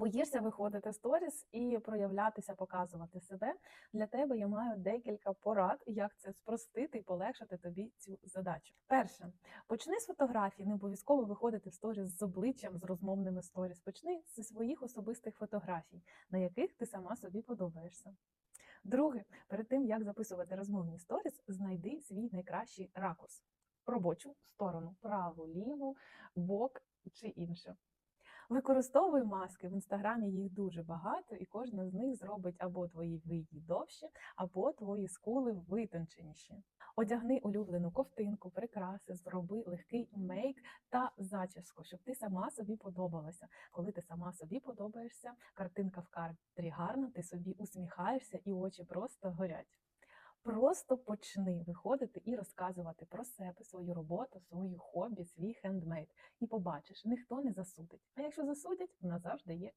Боїшся виходити в сторіс і проявлятися, показувати себе. Для тебе я маю декілька порад, як це спростити і полегшити тобі цю задачу. Перше, почни з фотографій, не обов'язково виходити в сторіс з обличчям, з розмовними сторіс. Почни зі своїх особистих фотографій, на яких ти сама собі подобаєшся. Друге, перед тим як записувати розмовні сторіс, знайди свій найкращий ракурс, робочу сторону, праву, ліву, бок чи інше. Використовуй маски в інстаграмі, їх дуже багато, і кожна з них зробить або твої вії довші, або твої скули витонченіші. Одягни улюблену ковтинку, прикраси, зроби легкий мейк та зачіску, щоб ти сама собі подобалася. Коли ти сама собі подобаєшся, картинка в кадрі гарна, ти собі усміхаєшся і очі просто горять. Просто почни виходити і розказувати про себе, свою роботу, свою хобі, свій хендмейд. І побачиш, ніхто не засудить. А якщо засудять, назавжди є